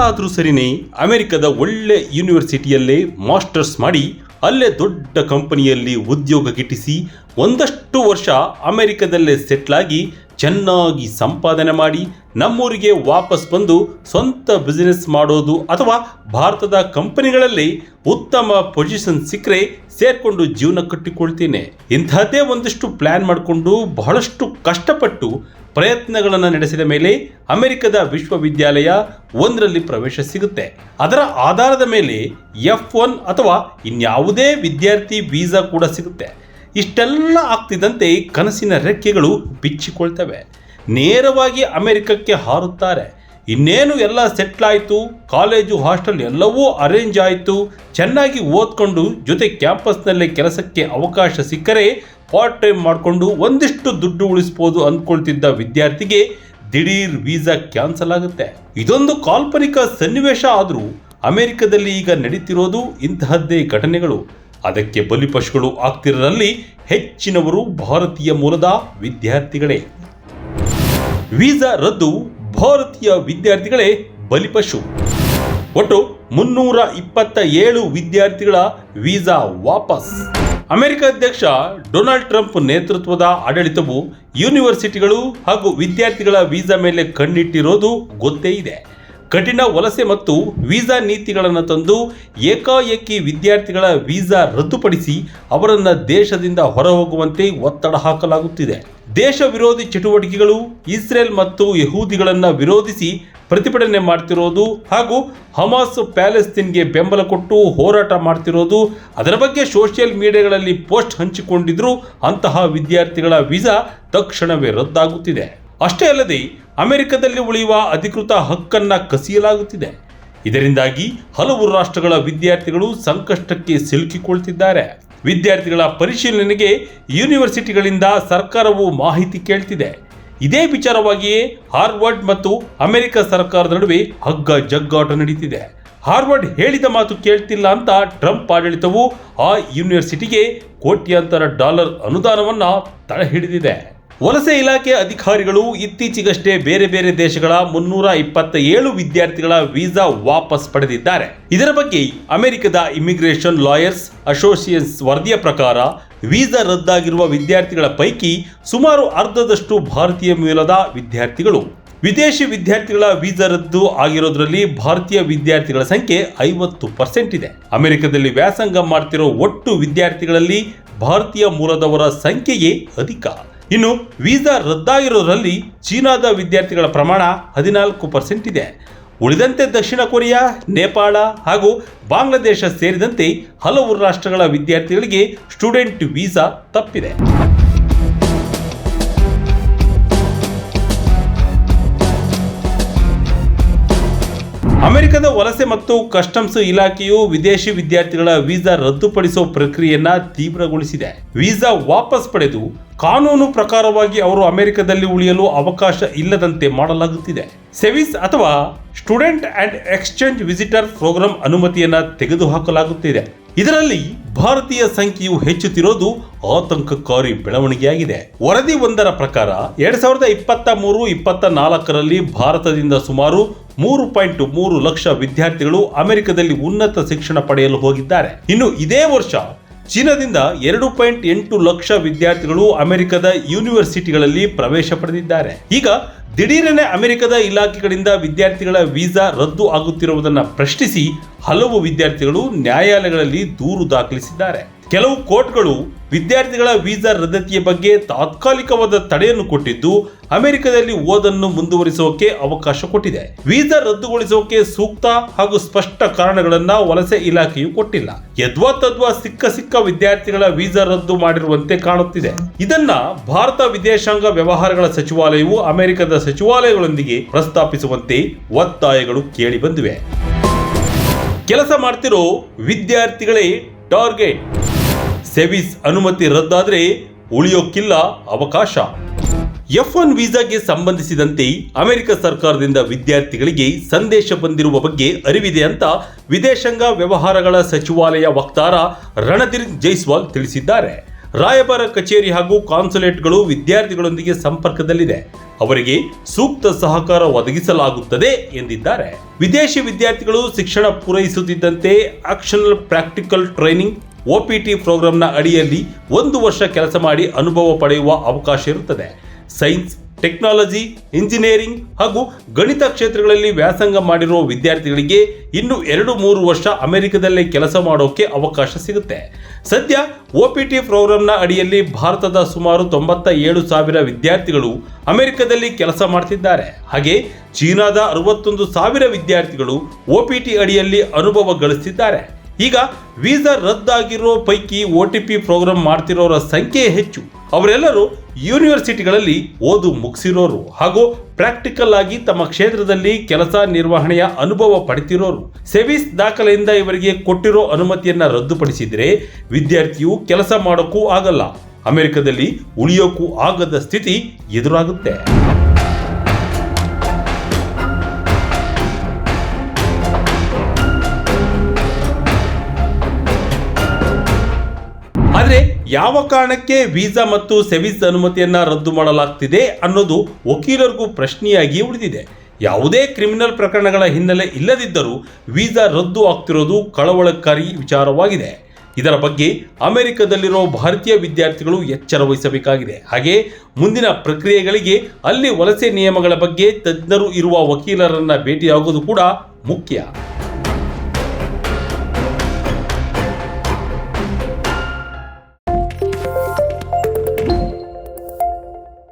ಆದರೂ ಸರಿನೇ ಅಮೆರಿಕದ ಒಳ್ಳೆ ಯೂನಿವರ್ಸಿಟಿಯಲ್ಲೇ ಮಾಸ್ಟರ್ಸ್ ಮಾಡಿ ಅಲ್ಲೇ ದೊಡ್ಡ ಕಂಪನಿಯಲ್ಲಿ ಉದ್ಯೋಗ ಗಿಟ್ಟಿಸಿ ಒಂದಷ್ಟು ವರ್ಷ ಅಮೆರಿಕದಲ್ಲೇ ಸೆಟ್ಲಾಗಿ ಚೆನ್ನಾಗಿ ಸಂಪಾದನೆ ಮಾಡಿ ನಮ್ಮೂರಿಗೆ ವಾಪಸ್ ಬಂದು ಸ್ವಂತ ಬಿಸಿನೆಸ್ ಮಾಡೋದು ಅಥವಾ ಭಾರತದ ಕಂಪನಿಗಳಲ್ಲಿ ಉತ್ತಮ ಪೊಸಿಷನ್ ಸಿಕ್ಕರೆ ಸೇರಿಕೊಂಡು ಜೀವನ ಕಟ್ಟಿಕೊಳ್ತೇನೆ. ಇಂಥದ್ದೇ ಒಂದಿಷ್ಟು ಪ್ಲಾನ್ ಮಾಡಿಕೊಂಡು ಬಹಳಷ್ಟು ಕಷ್ಟಪಟ್ಟು ಪ್ರಯತ್ನಗಳನ್ನು ನಡೆಸಿದ ಮೇಲೆ ಅಮೆರಿಕದ ವಿಶ್ವವಿದ್ಯಾಲಯ ಒಂದರಲ್ಲಿ ಪ್ರವೇಶ ಸಿಗುತ್ತೆ. ಅದರ ಆಧಾರದ ಮೇಲೆ ಎಫ್ ಒನ್ ಅಥವಾ ಇನ್ಯಾವುದೇ ವಿದ್ಯಾರ್ಥಿ ವೀಸಾ ಕೂಡ ಸಿಗುತ್ತೆ. ಇಷ್ಟೆಲ್ಲ ಆಗ್ತಿದ್ದಂತೆ ಕನಸಿನ ರೆಕ್ಕೆಗಳು ಬಿಚ್ಚಿಕೊಳ್ತವೆ. ನೇರವಾಗಿ ಅಮೆರಿಕಕ್ಕೆ ಹಾರುತ್ತಾರೆ. ಇನ್ನೇನು ಎಲ್ಲ ಸೆಟ್ಲ್ ಆಯಿತು ಕಾಲೇಜು, ಹಾಸ್ಟೆಲ್ ಎಲ್ಲವೂ ಅರೇಂಜ್ ಆಯಿತು. ಚೆನ್ನಾಗಿ ಓದ್ಕೊಂಡು ಜೊತೆ ಕ್ಯಾಂಪಸ್ನಲ್ಲೇ ಕೆಲಸಕ್ಕೆ ಅವಕಾಶ ಸಿಕ್ಕರೆ ಪಾರ್ಟ್ ಟೈಮ್ ಮಾಡಿಕೊಂಡು ಒಂದಿಷ್ಟು ದುಡ್ಡು ಉಳಿಸ್ಬೋದು ಅಂದ್ಕೊಳ್ತಿದ್ದ ವಿದ್ಯಾರ್ಥಿಗೆ ದಿಢೀರ್ ವೀಸಾ ಕ್ಯಾನ್ಸಲ್ ಆಗುತ್ತೆ. ಇದೊಂದು ಕಾಲ್ಪನಿಕ ಸನ್ನಿವೇಶ ಆದರೂ ಅಮೆರಿಕದಲ್ಲಿ ಈಗ ನಡೀತಿರೋದು ಇಂತಹದ್ದೇ ಘಟನೆಗಳು. ಅದಕ್ಕೆ ಬಲಿಪಶುಗಳು ಆಗ್ತಿರೋರಲ್ಲಿ ಹೆಚ್ಚಿನವರು ಭಾರತೀಯ ಮೂಲದ ವಿದ್ಯಾರ್ಥಿಗಳೇ. ವೀಸಾ ರದ್ದು, ಭಾರತೀಯ ವಿದ್ಯಾರ್ಥಿಗಳೇ ಬಲಿಪಶು ಒಟ್ಟು ಮುನ್ನೂರ ಇಪ್ಪತ್ತ ಏಳು ವಿದ್ಯಾರ್ಥಿಗಳ ವೀಸಾ ವಾಪಸ್. ಅಮೆರಿಕ ಅಧ್ಯಕ್ಷ ಡೊನಾಲ್ಡ್ ಟ್ರಂಪ್ ನೇತೃತ್ವದ ಆಡಳಿತವು ಯೂನಿವರ್ಸಿಟಿಗಳು ಹಾಗೂ ವಿದ್ಯಾರ್ಥಿಗಳ ವೀಸಾ ಮೇಲೆ ಕಣ್ಣಿಟ್ಟಿರೋದು ಗೊತ್ತೇ ಇದೆ. ಕಠಿಣ ವಲಸೆ ಮತ್ತು ವೀಸಾ ನೀತಿಗಳನ್ನು ತಂದು ಏಕಾಏಕಿ ವಿದ್ಯಾರ್ಥಿಗಳ ವೀಸಾ ರದ್ದುಪಡಿಸಿ ಅವರನ್ನು ದೇಶದಿಂದ ಹೊರಹೋಗುವಂತೆ ಒತ್ತಡ ಹಾಕಲಾಗುತ್ತಿದೆ. ದೇಶ ವಿರೋಧಿ ಚಟುವಟಿಕೆಗಳು ಇಸ್ರೇಲ್ ಮತ್ತು ಯಹೂದಿಗಳನ್ನು ವಿರೋಧಿಸಿ ಪ್ರತಿಭಟನೆ ಮಾಡ್ತಿರೋದು ಹಾಗೂ ಹಮಾಸ್ ಪ್ಯಾಲೆಸ್ತೀನ್ಗೆ ಬೆಂಬಲ ಕೊಟ್ಟು ಹೋರಾಟ ಮಾಡ್ತಿರೋದು ಅದರ ಬಗ್ಗೆ ಸೋಷಿಯಲ್ ಮೀಡಿಯಾಗಳಲ್ಲಿ ಪೋಸ್ಟ್ ಹಂಚಿಕೊಂಡಿದ್ರು ಅಂತಹ ವಿದ್ಯಾರ್ಥಿಗಳ ವೀಸಾ ತಕ್ಷಣವೇ ರದ್ದಾಗುತ್ತಿದೆ. ಅಷ್ಟೇ ಅಲ್ಲದೆ ಅಮೆರಿಕದಲ್ಲಿ ಉಳಿಯುವ ಅಧಿಕೃತ ಹಕ್ಕನ್ನ ಕಸಿಯಲಾಗುತ್ತಿದೆ. ಇದರಿಂದಾಗಿ ಹಲವು ರಾಷ್ಟ್ರಗಳ ವಿದ್ಯಾರ್ಥಿಗಳು ಸಂಕಷ್ಟಕ್ಕೆ ಸಿಲುಕಿಕೊಳ್ತಿದ್ದಾರೆ. ವಿದ್ಯಾರ್ಥಿಗಳ ಪರಿಶೀಲನೆಗೆ ಯೂನಿವರ್ಸಿಟಿಗಳಿಂದ ಸರ್ಕಾರವು ಮಾಹಿತಿ ಕೇಳ್ತಿದೆ. ಇದೇ ವಿಚಾರವಾಗಿಯೇ ಹಾರ್ವರ್ಡ್ ಮತ್ತು ಅಮೆರಿಕ ಸರ್ಕಾರದ ನಡುವೆ ಹಗ್ಗ ಜಗ್ಗಾಟ ನಡೀತಿದೆ. ಹಾರ್ವರ್ಡ್ ಹೇಳಿದ ಮಾತು ಕೇಳ್ತಿಲ್ಲ ಅಂತ ಟ್ರಂಪ್ ಆಡಳಿತವು ಆ ಯೂನಿವರ್ಸಿಟಿಗೆ ಕೋಟ್ಯಾಂತರ ಡಾಲರ್ ಅನುದಾನವನ್ನು ತಡೆಹಿಡಿದಿದೆ ವಲಸೆ ಇಲಾಖೆ ಅಧಿಕಾರಿಗಳು ಇತ್ತೀಚೆಗಷ್ಟೇ ಬೇರೆ ಬೇರೆ ದೇಶಗಳ ಮುನ್ನೂರ ಇಪ್ಪತ್ತ ಏಳು ವಿದ್ಯಾರ್ಥಿಗಳ ವೀಸಾ ವಾಪಸ್ ಪಡೆದಿದ್ದಾರೆ. ಇದರ ಬಗ್ಗೆ ಅಮೆರಿಕದ ಇಮಿಗ್ರೇಷನ್ ಲಾಯರ್ಸ್ ಅಸೋಸಿಯೇಟ್ಸ್ ವರದಿಯ ಪ್ರಕಾರ ವೀಸಾ ರದ್ದಾಗಿರುವ ವಿದ್ಯಾರ್ಥಿಗಳ ಪೈಕಿ ಸುಮಾರು ಅರ್ಧದಷ್ಟು ಭಾರತೀಯ ಮೂಲದ ವಿದ್ಯಾರ್ಥಿಗಳು. ವಿದೇಶಿ ವಿದ್ಯಾರ್ಥಿಗಳ ವೀಸಾ ರದ್ದು ಆಗಿರೋದ್ರಲ್ಲಿ ಭಾರತೀಯ ವಿದ್ಯಾರ್ಥಿಗಳ ಸಂಖ್ಯೆ ಐವತ್ತು ಪರ್ಸೆಂಟ್ ಇದೆ. ಅಮೆರಿಕದಲ್ಲಿ ವ್ಯಾಸಂಗ ಮಾಡ್ತಿರೋ ಒಟ್ಟು ವಿದ್ಯಾರ್ಥಿಗಳಲ್ಲಿ ಭಾರತೀಯ ಮೂಲದವರ ಸಂಖ್ಯೆಯೇ ಅಧಿಕ. ಇನ್ನು ವೀಸಾ ರದ್ದಾಗಿರೋದರಲ್ಲಿ ಚೀನಾದ ವಿದ್ಯಾರ್ಥಿಗಳ ಪ್ರಮಾಣ ಹದಿನಾಲ್ಕು ಪರ್ಸೆಂಟ್ ಇದೆ. ಉಳಿದಂತೆ ದಕ್ಷಿಣ ಕೊರಿಯಾ, ನೇಪಾಳ ಹಾಗೂ ಬಾಂಗ್ಲಾದೇಶ ಸೇರಿದಂತೆ ಹಲವು ರಾಷ್ಟ್ರಗಳ ವಿದ್ಯಾರ್ಥಿಗಳಿಗೆ ಸ್ಟೂಡೆಂಟ್ ವೀಸಾ ತಪ್ಪಿದೆ. ಅಮೆರಿಕದ ವಲಸೆ ಮತ್ತು ಕಸ್ಟಮ್ಸ್ ಇಲಾಖೆಯು ವಿದೇಶಿ ವಿದ್ಯಾರ್ಥಿಗಳ ವೀಸಾ ರದ್ದುಪಡಿಸುವ ಪ್ರಕ್ರಿಯೆಯನ್ನ ತೀವ್ರಗೊಳಿಸಿದೆ. ವೀಸಾ ವಾಪಸ್ ಪಡೆದು ಕಾನೂನು ಪ್ರಕಾರವಾಗಿ ಅವರು ಅಮೆರಿಕದಲ್ಲಿ ಉಳಿಯಲು ಅವಕಾಶ ಇಲ್ಲದಂತೆ ಮಾಡಲಾಗುತ್ತಿದೆ. ಸೆವಿಸ್ ಅಥವಾ student and exchange visitor program ಅನುಮತಿಯನ್ನ ತೆಗೆದುಹಾಕಲಾಗುತ್ತಿದೆ. ಇದರಲ್ಲಿ ಭಾರತೀಯ ಸಂಖ್ಯೆಯು ಹೆಚ್ಚುತ್ತಿರೋದು ಆತಂಕಕಾರಿ ಬೆಳವಣಿಗೆಯಾಗಿದೆ. ವರದಿ ಒಂದರ ಪ್ರಕಾರ, ಎರಡ್ ಸಾವಿರದ ಇಪ್ಪತ್ತ ಮೂರು, ಇಪ್ಪತ್ತ ನಾಲ್ಕರಲ್ಲಿ ಭಾರತದಿಂದ ಸುಮಾರು ಮೂರು ಪಾಯಿಂಟ್ ಮೂರು ಲಕ್ಷ ವಿದ್ಯಾರ್ಥಿಗಳು ಅಮೆರಿಕದಲ್ಲಿ ಉನ್ನತ ಶಿಕ್ಷಣ ಪಡೆಯಲು ಹೋಗಿದ್ದಾರೆ. ಇನ್ನು ಇದೇ ವರ್ಷ ಚೀನಾದಿಂದ ಎರಡು ಪಾಯಿಂಟ್ ಎಂಟು ಲಕ್ಷ ವಿದ್ಯಾರ್ಥಿಗಳು ಅಮೆರಿಕದ ಯೂನಿವರ್ಸಿಟಿಗಳಲ್ಲಿ ಪ್ರವೇಶ ಪಡೆದಿದ್ದಾರೆ. ಈಗ ದಿಢೀರನೆ ಅಮೆರಿಕದ ಇಲಾಖೆಗಳಿಂದ ವಿದ್ಯಾರ್ಥಿಗಳ ವೀಸಾ ರದ್ದು ಆಗುತ್ತಿರುವುದನ್ನು ಪ್ರಶ್ನಿಸಿ ಹಲವು ವಿದ್ಯಾರ್ಥಿಗಳು ನ್ಯಾಯಾಲಯಗಳಲ್ಲಿ ದೂರು ದಾಖಲಿಸಿದ್ದಾರೆ. ಕೆಲವು ಕೋರ್ಟ್ಗಳು ವಿದ್ಯಾರ್ಥಿಗಳ ವೀಸಾ ರದ್ದತಿಯ ಬಗ್ಗೆ ತಾತ್ಕಾಲಿಕವಾದ ತಡೆಯನ್ನು ಕೊಟ್ಟಿದ್ದು, ಅಮೆರಿಕದಲ್ಲಿ ಓದನ್ನು ಮುಂದುವರಿಸೋಕೆ ಅವಕಾಶ ಕೊಟ್ಟಿದೆ. ವೀಸಾ ರದ್ದುಗೊಳಿಸೋಕೆ ಸೂಕ್ತ ಹಾಗೂ ಸ್ಪಷ್ಟ ಕಾರಣಗಳನ್ನ ವಲಸೆ ಇಲಾಖೆಯು ಕೊಟ್ಟಿಲ್ಲ. ಯದ್ವಾ ತದ್ವಾ ಸಿಕ್ಕ ಸಿಕ್ಕ ವಿದ್ಯಾರ್ಥಿಗಳ ವೀಸಾ ರದ್ದು ಮಾಡಿರುವಂತೆ ಕಾಣುತ್ತಿದೆ. ಇದನ್ನ ಭಾರತ ವಿದೇಶಾಂಗ ವ್ಯವಹಾರಗಳ ಸಚಿವಾಲಯವು ಅಮೆರಿಕದ ಸಚಿವಾಲಯಗಳೊಂದಿಗೆ ಪ್ರಸ್ತಾಪಿಸುವಂತೆ ಒತ್ತಾಯಗಳು ಕೇಳಿ ಬಂದಿವೆ ಕೆಲಸ ಮಾಡ್ತಿರೋ ವಿದ್ಯಾರ್ಥಿಗಳೇ ಟಾರ್ಗೆಟ್. ಸೆವಿಸ್ ಅನುಮತಿ ರದ್ದಾದ್ರೆ ಉಳಿಯೋಕ್ಕಿಲ್ಲ ಅವಕಾಶ. ಎಫ್ ಒನ್ ವೀಸಾಗೆ ಸಂಬಂಧಿಸಿದಂತೆ ಅಮೆರಿಕ ಸರ್ಕಾರದಿಂದ ವಿದ್ಯಾರ್ಥಿಗಳಿಗೆ ಸಂದೇಶ ಬಂದಿರುವ ಬಗ್ಗೆ ಅರಿವಿದೆ ಅಂತ ವಿದೇಶಾಂಗ ವ್ಯವಹಾರಗಳ ಸಚಿವಾಲಯ ವಕ್ತಾರ ರಣಧೀರ್ ಜೈಸ್ವಾಲ್ ತಿಳಿಸಿದ್ದಾರೆ. ರಾಯಭಾರ ಕಚೇರಿ ಹಾಗೂ ಕಾನ್ಸುಲೇಟ್ಗಳು ವಿದ್ಯಾರ್ಥಿಗಳೊಂದಿಗೆ ಸಂಪರ್ಕದಲ್ಲಿದೆ. ಅವರಿಗೆ ಸೂಕ್ತ ಸಹಕಾರ ಒದಗಿಸಲಾಗುತ್ತದೆ ಎಂದಿದ್ದಾರೆ. ವಿದೇಶಿ ವಿದ್ಯಾರ್ಥಿಗಳು ಶಿಕ್ಷಣ ಪೂರೈಸುತ್ತಿದ್ದಂತೆ ಆಕ್ಷನಲ್ ಪ್ರಾಕ್ಟಿಕಲ್ ಟ್ರೈನಿಂಗ್ ಒಪಿಟಿ ಪ್ರೋಗ್ರಾಂನ ಅಡಿಯಲ್ಲಿ ಒಂದು ವರ್ಷ ಕೆಲಸ ಮಾಡಿ ಅನುಭವ ಪಡೆಯುವ ಅವಕಾಶ ಇರುತ್ತದೆ. ಸೈನ್ಸ್, ಟೆಕ್ನಾಲಜಿ, ಇಂಜಿನಿಯರಿಂಗ್ ಹಾಗೂ ಗಣಿತ ಕ್ಷೇತ್ರಗಳಲ್ಲಿ ವ್ಯಾಸಂಗ ಮಾಡಿರುವ ವಿದ್ಯಾರ್ಥಿಗಳಿಗೆ ಇನ್ನು ಎರಡು ಮೂರು ವರ್ಷ ಅಮೆರಿಕದಲ್ಲೇ ಕೆಲಸ ಮಾಡೋಕೆ ಅವಕಾಶ ಸಿಗುತ್ತೆ. ಸದ್ಯ ಒ ಪಿ ಟಿ ಪ್ರೋಗ್ರಾಂನ ಅಡಿಯಲ್ಲಿ ಭಾರತದ ಸುಮಾರು ತೊಂಬತ್ತ ಏಳು ಸಾವಿರ ವಿದ್ಯಾರ್ಥಿಗಳು ಅಮೆರಿಕದಲ್ಲಿ ಕೆಲಸ ಮಾಡ್ತಿದ್ದಾರೆ. ಹಾಗೆ ಚೀನಾದ ಅರವತ್ತೊಂದು ಸಾವಿರ ವಿದ್ಯಾರ್ಥಿಗಳು ಒಪಿಟಿ ಅಡಿಯಲ್ಲಿ ಅನುಭವ ಗಳಿಸಿದ್ದಾರೆ ಈಗ ವೀಸಾ ರದ್ದಾಗಿರೋ ಪೈಕಿ ಒ ಟಿ ಪಿ ಪ್ರೋಗ್ರಾಮ್ ಮಾಡ್ತಿರೋರ ಸಂಖ್ಯೆ ಹೆಚ್ಚು. ಅವರೆಲ್ಲರೂ ಯೂನಿವರ್ಸಿಟಿಗಳಲ್ಲಿ ಓದು ಮುಗಿಸಿರೋರು ಹಾಗೂ ಪ್ರಾಕ್ಟಿಕಲ್ ಆಗಿ ತಮ್ಮ ಕ್ಷೇತ್ರದಲ್ಲಿ ಕೆಲಸ ನಿರ್ವಹಣೆಯ ಅನುಭವ ಪಡೆತಿರೋರು. ಸೆವಿಸ್ ದಾಖಲೆಯಿಂದ ಇವರಿಗೆ ಕೊಟ್ಟಿರೋ ಅನುಮತಿಯನ್ನ ರದ್ದುಪಡಿಸಿದರೆ ವಿದ್ಯಾರ್ಥಿಯು ಕೆಲಸ ಮಾಡೋಕ್ಕೂ ಆಗಲ್ಲ. ಅಮೆರಿಕದಲ್ಲಿ ಉಳಿಯೋಕ್ಕೂ ಆಗದ ಸ್ಥಿತಿ ಎದುರಾಗುತ್ತೆ. ಯಾವ ಕಾರಣಕ್ಕೆ ವೀಸಾ ಮತ್ತು ಸೆವಿಸ್ ಅನುಮತಿಯನ್ನು ರದ್ದು ಮಾಡಲಾಗ್ತಿದೆ ಅನ್ನೋದು ವಕೀಲರಿಗೂ ಪ್ರಶ್ನೆಯಾಗಿ ಉಳಿದಿದೆ. ಯಾವುದೇ ಕ್ರಿಮಿನಲ್ ಪ್ರಕರಣಗಳ ಹಿನ್ನೆಲೆ ಇಲ್ಲದಿದ್ದರೂ ವೀಸಾ ರದ್ದು ಆಗ್ತಿರೋದು ಕಳವಳಕಾರಿ ವಿಚಾರವಾಗಿದೆ. ಇದರ ಬಗ್ಗೆ ಅಮೆರಿಕದಲ್ಲಿರೋ ಭಾರತೀಯ ವಿದ್ಯಾರ್ಥಿಗಳು ಎಚ್ಚರ ವಹಿಸಬೇಕಾಗಿದೆ. ಹಾಗೆ ಮುಂದಿನ ಪ್ರಕ್ರಿಯೆಗಳಿಗೆ ಅಲ್ಲಿ ವಲಸೆ ನಿಯಮಗಳ ಬಗ್ಗೆ ತಜ್ಞರು ಇರುವ ವಕೀಲರನ್ನು ಭೇಟಿಯಾಗೋದು ಕೂಡ ಮುಖ್ಯ.